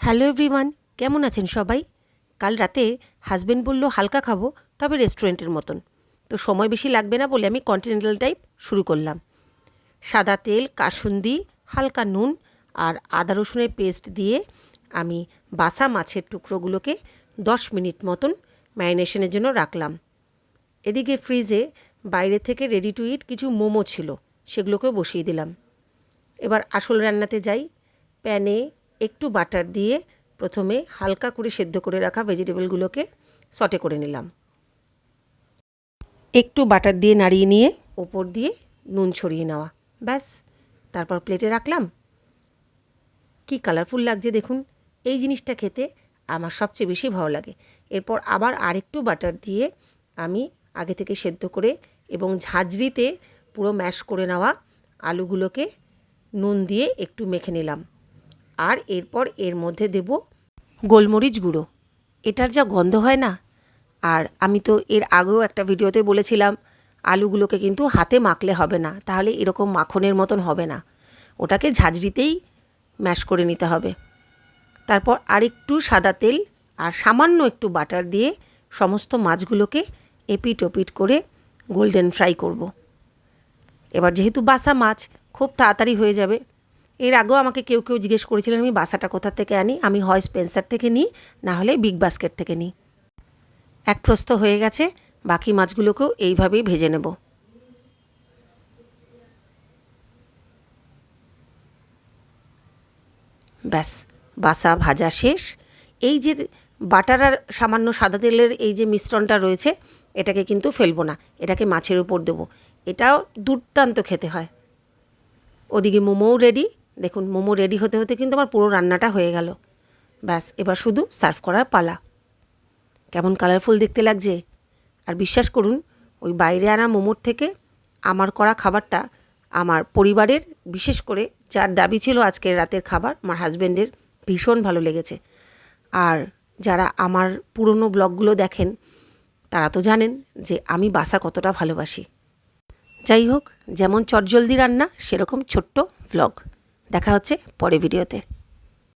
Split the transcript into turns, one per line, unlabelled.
Hello everyone, কেমন আছেন সবাই? কাল রাতে হাজবেন্ড বলল, হালকা খাব, তবে রেস্টুরেন্টের মতন। তো সময় বেশি লাগবে না বলে আমি কন্টিনেন্টাল টাইপ শুরু করলাম। সাদা তেল, কাসুন্দি, হালকা নুন আর আদা রসুনের পেস্ট দিয়ে আমি বাসা মাছের টুকরোগুলোকে দশ মিনিট মতন ম্যারিনেশনের জন্য রাখলাম। এদিকে ফ্রিজে বাইরে থেকে রেডি টু ইট কিছু মোমো ছিল, সেগুলোকেও বসিয়ে দিলাম। এবার আসল রান্নাতে যাই। প্যানে একটু বাটার দিয়ে প্রথমে হালকা করে সেদ্ধ করে রাখা ভেজিটেবলগুলোকে সটে করে নিলাম। একটু বাটার দিয়ে নাড়িয়ে নিয়ে ওপর দিয়ে নুন ছড়িয়ে নেওয়া। ব্যাস, তারপর প্লেটে রাখলাম। কি কালারফুল লাগছে দেখুন। এই জিনিসটা খেতে আমার সবচেয়ে বেশি ভালো লাগে। এরপর আবার আরেকটু বাটার দিয়ে আমি আগে থেকে সেদ্ধ করে এবং ঝাঁঝরিতে পুরো ম্যাশ করে নেওয়া আলুগুলোকে নুন দিয়ে একটু মেখে নিলাম। আর এরপর এর মধ্যে দেব গোলমরিচ গুঁড়ো। এটার যা গন্ধ হয় না? আর আমি তো এর আগেও একটা ভিডিওতে বলেছিলাম, আলুগুলোকে কিন্তু হাতে মাখলে হবে না, তাহলে এরকম মাখনের মতন হবে না। ওটাকে ঝাঁঝরিতেই ম্যাশ করে নিতে হবে। তারপর আরেকটু সাদা তেল আর সামান্য একটু বাটার দিয়ে সমস্ত মাছগুলোকে এপিট ওপিট করে গোল্ডেন ফ্রাই করব। এবার যেহেতু বাসা মাছ, খুব তাড়াতাড়ি হয়ে যাবে। এর আগেও আমাকে কেউ কেউ জিজ্ঞেস করেছিলেন, আমি বাসাটা কোথা থেকে আনি? আমি হয় স্পেন্সার থেকে নিই, না হলে বিগ বাস্কেট থেকে নিই। এক প্রস্ত হয়ে গেছে, বাকি মাছগুলোকেও এইভাবেই ভেজে নেব। ব্যাস, বাসা ভাজা শেষ। এই যে বাটার আর সামান্য সাদা তেলের এই যে মিশ্রণটা রয়েছে, এটাকে কিন্তু ফেলব না, এটাকে মাছের উপর দেবো। এটাও দুর্দান্ত খেতে হয়। ওদিকে মোমোও রেডি দেখুন, মোমো রেডি হতে হতে কিন্তু আমার পুরো রান্নাটা হয়ে গেল। ব্যাস, এবার শুধু সার্ভ করার পালা। কেমন কালারফুল দেখতে লাগছে। আর বিশ্বাস করুন, ওই বাইরে আনা মোমোর থেকে আমার করা খাবারটা আমার পরিবারের, বিশেষ করে যার দাবি ছিল আজকের রাতের খাবার, আমার হাজব্যান্ডের ভীষণ ভালো লেগেছে। আর যারা আমার পুরনো ব্লগগুলো দেখেন, তারা তো জানেন যে আমি বাসা কতটা ভালোবাসি। যাই হোক, যেমন চটজলদি রান্না, সেরকম ছোট্ট ভ্লগ দেখা হচ্ছে পরে ভিডিওতে।